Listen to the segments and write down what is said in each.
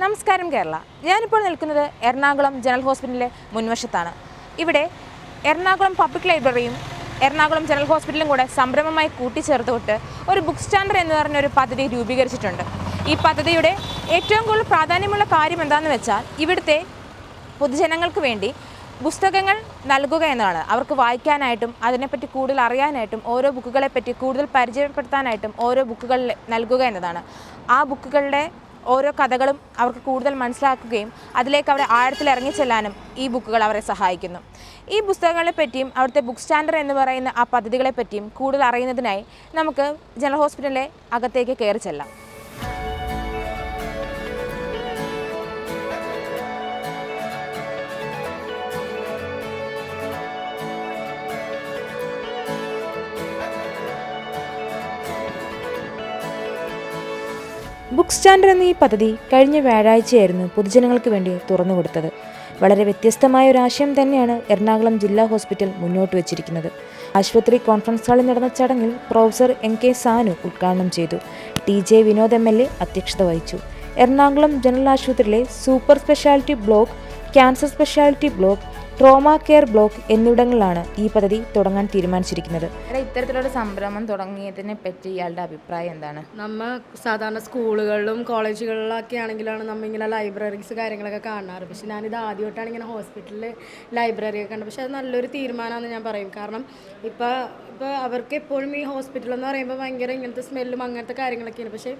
നമസ്കാരം കേരള. ഞാനിപ്പോൾ നിൽക്കുന്നത് എറണാകുളം ജനറൽ ഹോസ്പിറ്റലിലെ മുൻവശത്താണ്. ഇവിടെ എറണാകുളം പബ്ലിക് ലൈബ്രറിയും എറണാകുളം ജനറൽ ഹോസ്പിറ്റലും കൂടെ സംരംഭമായി കൂട്ടിച്ചേർത്തുകൊണ്ട് ഒരു ബുക്ക് സ്റ്റാൻഡർ എന്ന് പറഞ്ഞ ഒരു പദ്ധതി രൂപീകരിച്ചിട്ടുണ്ട്. ഈ പദ്ധതിയുടെ ഏറ്റവും കൂടുതൽ പ്രാധാന്യമുള്ള കാര്യം എന്താണെന്ന് വെച്ചാൽ ഇവിടുത്തെ പൊതുജനങ്ങൾക്ക് വേണ്ടി പുസ്തകങ്ങൾ നൽകുക എന്നതാണ്. അവർക്ക് വായിക്കാനായിട്ടും അതിനെപ്പറ്റി കൂടുതൽ അറിയാനായിട്ടും ഓരോ ബുക്കുകളെപ്പറ്റി കൂടുതൽ പരിചയപ്പെടുത്താനായിട്ടും ഓരോ ബുക്കുകൾ നൽകുക എന്നതാണ്. ആ ബുക്കുകളുടെ ഓരോ കഥകളും അവർക്ക് കൂടുതൽ മനസ്സിലാക്കുകയും അതിലേക്ക് അവരെ ആഴത്തിൽ ഇറങ്ങിച്ചെല്ലാനും ഈ ബുക്കുകൾ അവരെ സഹായിക്കുന്നു. ഈ പുസ്തകങ്ങളെ പറ്റിയും അവിടുത്തെ ബുക്ക് സ്റ്റാൻഡർ എന്ന് പറയുന്ന ആ പദ്ധതികളെ പറ്റിയും കൂടുതൽ അറിയുന്നതിനായി നമുക്ക് ജനറൽ ഹോസ്പിറ്റലിലെ അകത്തേക്ക് കയറി ചെല്ലാം. ബുക്ക് സ്റ്റാൻഡർ എന്ന ഈ പദ്ധതി കഴിഞ്ഞ വ്യാഴാഴ്ചയായിരുന്നു പൊതുജനങ്ങൾക്ക് വേണ്ടി തുറന്നുകൊടുത്തത്. വളരെ വ്യത്യസ്തമായ ഒരു ആശയം തന്നെയാണ് എറണാകുളം ജില്ലാ ഹോസ്പിറ്റൽ മുന്നോട്ട് വച്ചിരിക്കുന്നത്. ആശുപത്രി കോൺഫറൻസ് ഹാളിൽ നടന്ന ചടങ്ങിൽ പ്രൊഫസർ എം കെ സാനു ഉദ്ഘാടനം ചെയ്തു. T J Vinod M L A അധ്യക്ഷത വഹിച്ചു. എറണാകുളം ജനറൽ ആശുപത്രിയിലെ super speciality block cancer speciality block trauma care block എന്നിവിടങ്ങളിലാണ് ഈ പദ്ധതി തുടങ്ങാൻ തീരുമാനിച്ചിരിക്കുന്നത്. ഇത്തരത്തിലുള്ള സംരംഭം തുടങ്ങിയതിനെ പറ്റി ഇയാളുടെ അഭിപ്രായം എന്താണ്? നമ്മൾ സാധാരണ സ്കൂളുകളിലും കോളേജുകളിലൊക്കെ ആണെങ്കിലാണ് നമ്മൾ ഇങ്ങനെ ലൈബ്രറീസ് കാര്യങ്ങളൊക്കെ കാണാറ്. പക്ഷെ ഞാനിത് ആദ്യമായിട്ടാണ് ഇങ്ങനെ ഹോസ്പിറ്റലിൽ ലൈബ്രറിയൊക്കെ കണ്ടത് പക്ഷെ അത് നല്ലൊരു തീരുമാനമാണെന്ന് ഞാൻ പറയും. കാരണം ഇപ്പോൾ ഇപ്പോൾ അവർക്ക് എപ്പോഴും ഈ ഹോസ്പിറ്റൽ എന്ന് പറയുമ്പോൾ ഭയങ്കര ഇങ്ങനത്തെ സ്മെല്ലും അങ്ങനത്തെ കാര്യങ്ങളൊക്കെയാണ്. പക്ഷേ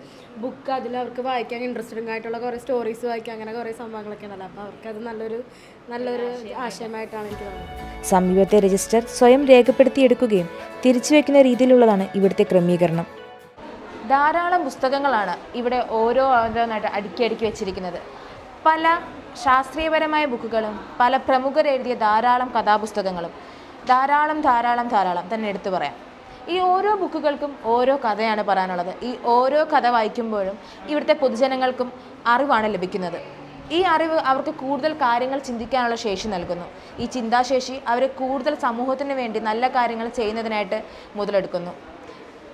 ബുക്ക് അതിൽ അവർക്ക് വായിക്കാൻ ഇൻട്രസ്റ്റിംഗ് ആയിട്ടുള്ള കുറേ സ്റ്റോറീസ് വായിക്കാൻ അങ്ങനെ കുറേ സംഭവങ്ങളൊക്കെ ഉണ്ടല്ലോ. അപ്പോൾ അവർക്കത് നല്ലൊരു നല്ലൊരു ആശയമായിട്ടാണ് എനിക്ക് തോന്നുന്നത്. സമീപത്തെ രജിസ്റ്റർ സ്വയം രേഖപ്പെടുത്തിയെടുക്കുകയും തിരിച്ചു വയ്ക്കുന്ന രീതിയിലുള്ളതാണ് ഇവിടുത്തെ ക്രമീകരണം. ധാരാളം പുസ്തകങ്ങളാണ് ഇവിടെ ഓരോ ഓരോന്നായിട്ട് അടുക്കി അടുക്കി വെച്ചിരിക്കുന്നത്. പല ശാസ്ത്രീയപരമായ ബുക്കുകളും പല പ്രമുഖർ എഴുതിയ ധാരാളം കഥാപുസ്തകങ്ങളും. ധാരാളം ധാരാളം ധാരാളം. തന്നെ എടുത്തു പറയാം. ഈ ഓരോ ബുക്കുകൾക്കും ഓരോ കഥയാണ് പറയാനുള്ളത്. ഈ ഓരോ കഥ വായിക്കുമ്പോഴും ഇവിടുത്തെ പൊതുജനങ്ങൾക്കും അറിവാണ് ലഭിക്കുന്നത്. ഈ അറിവ് അവർക്ക് കൂടുതൽ കാര്യങ്ങൾ ചിന്തിക്കാനുള്ള ശേഷി നൽകുന്നു. ഈ ചിന്താശേഷി അവരെ കൂടുതൽ സമൂഹത്തിന് വേണ്ടി നല്ല കാര്യങ്ങൾ ചെയ്യുന്നതിനായിട്ട് മുതലെടുക്കുന്നു.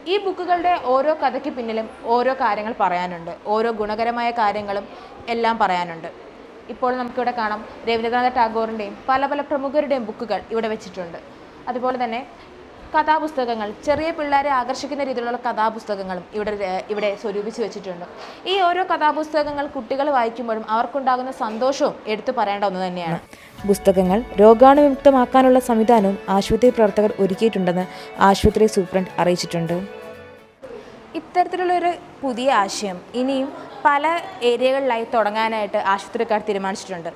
ഈ ബുക്കുകളുടെ ഓരോ കഥയ്ക്ക് പിന്നിലും ഓരോ കാര്യങ്ങൾ പറയാനുണ്ട്. ഓരോ ഗുണകരമായ കാര്യങ്ങളും എല്ലാം പറയാനുണ്ട്. ഇപ്പോൾ നമുക്കിവിടെ കാണാം രവീന്ദ്രനാഥ ടാഗോറിന്റെയും പല പല പ്രമുഖരുടെയും ബുക്കുകൾ ഇവിടെ വെച്ചിട്ടുണ്ട്. അതുപോലെ തന്നെ കഥാപുസ്തകങ്ങൾ ചെറിയ പിള്ളേരെ ആകർഷിക്കുന്ന രീതിയിലുള്ള കഥാപുസ്തകങ്ങളും ഇവിടെ ഇവിടെ സ്വരൂപിച്ച് വെച്ചിട്ടുണ്ട്. ഈ ഓരോ കഥാപുസ്തകങ്ങൾ കുട്ടികൾ വായിക്കുമ്പോഴും അവർക്കുണ്ടാകുന്ന സന്തോഷവും എടുത്തു പറയേണ്ട ഒന്ന് തന്നെയാണ്. പുസ്തകങ്ങൾ രോഗാണുവിമുക്തമാക്കാനുള്ള സംവിധാനവും ആശുപത്രി പ്രവർത്തകർ ഒരുക്കിയിട്ടുണ്ടെന്ന് ആശുപത്രി സൂപ്രണ്ട് അറിയിച്ചിട്ടുണ്ട്. ഇത്തരത്തിലുള്ളൊരു പുതിയ ആശയം ഇനിയും പല ഏരിയകളിലായി തുടങ്ങാനായിട്ട് ആശുപത്രിക്കാർ തീരുമാനിച്ചിട്ടുണ്ട്.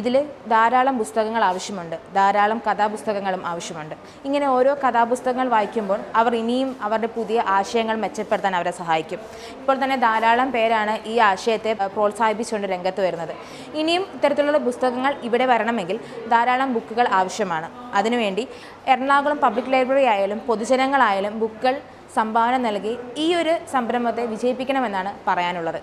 ഇതിൽ ധാരാളം പുസ്തകങ്ങൾ ആവശ്യമുണ്ട്. ധാരാളം കഥാപുസ്തകങ്ങളും ആവശ്യമുണ്ട്. ഇങ്ങനെ ഓരോ കഥാപുസ്തകങ്ങൾ വായിക്കുമ്പോൾ അവർ ഇനിയും അവരുടെ പുതിയ ആശയങ്ങൾ മെച്ചപ്പെടുത്താൻ അവരെ സഹായിക്കും. ഇപ്പോൾ തന്നെ ധാരാളം പേരാണ് ഈ ആശയത്തെ പ്രോത്സാഹിപ്പിച്ചുകൊണ്ട് രംഗത്ത് വരുന്നത്. ഇനിയും ഇത്തരത്തിലുള്ള പുസ്തകങ്ങൾ ഇവിടെ വരണമെങ്കിൽ ധാരാളം ബുക്കുകൾ ആവശ്യമാണ്. അതിനുവേണ്ടി എറണാകുളം പബ്ലിക് ലൈബ്രറി ആയാലും പൊതുജനങ്ങളായാലും ബുക്കുകൾ സംഭാവന നൽകി ഈ ഒരു സംരംഭത്തെ വിജയിപ്പിക്കണമെന്നാണ് പറയാനുള്ളത്.